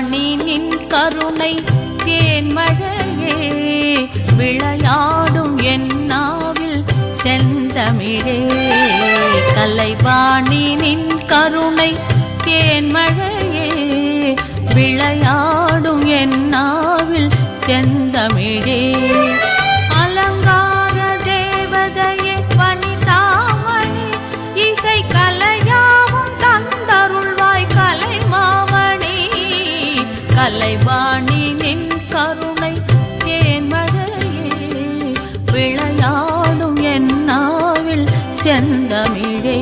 கலைவாணி நின் கருணை தேன்மழையே விளையாடும் என்னாவில் செந்தமிழே. கலைபாணி நின் கருணை தேன்மழையே விளையா செந்தமிழே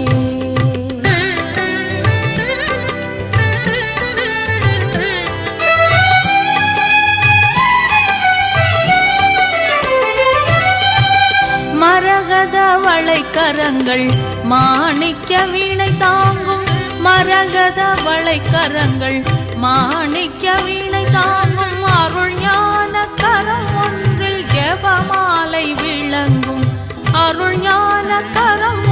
மரகத வளைக்கரங்கள் மாணிக்க வீணை தாங்கும். மரகத வளைக்கரங்கள் மாணிக்க வீணை தாங்கும். அருள் ஞான கரம் ஒன்றில் ஜெபமாலை விளங்கும். அருள் ஞான கரம்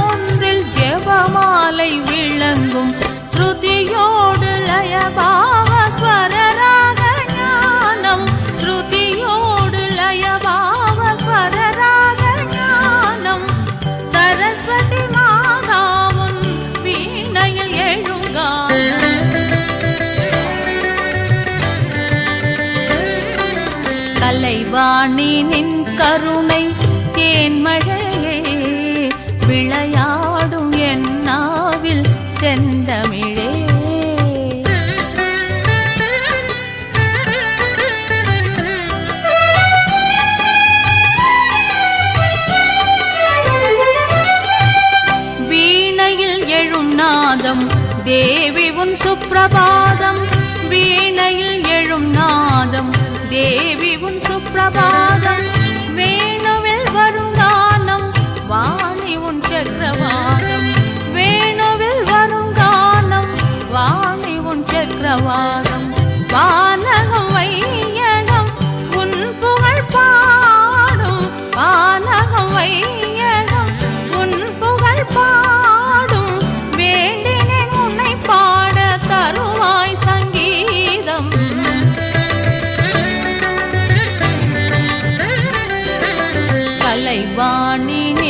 ஜபமாலை விளங்கும். ஸ்ருதியோடு லயபாக ஸ்வரராக ஞானம். ஸ்ருதியோடு லயபாக ஸ்வரராக ஞானம். சரஸ்வதி மாதாவும் வீணையில் எழுங்கானம் கலைவாணி நின் கருணை தேன்மழை செந்தமிழே வீணையில் எழும் நாதம் தேவி உன் சுப்பிரபாதம். வீணையில் எழும் நாதம் தேவி உன் சுப்பிரபாதம். வாணினே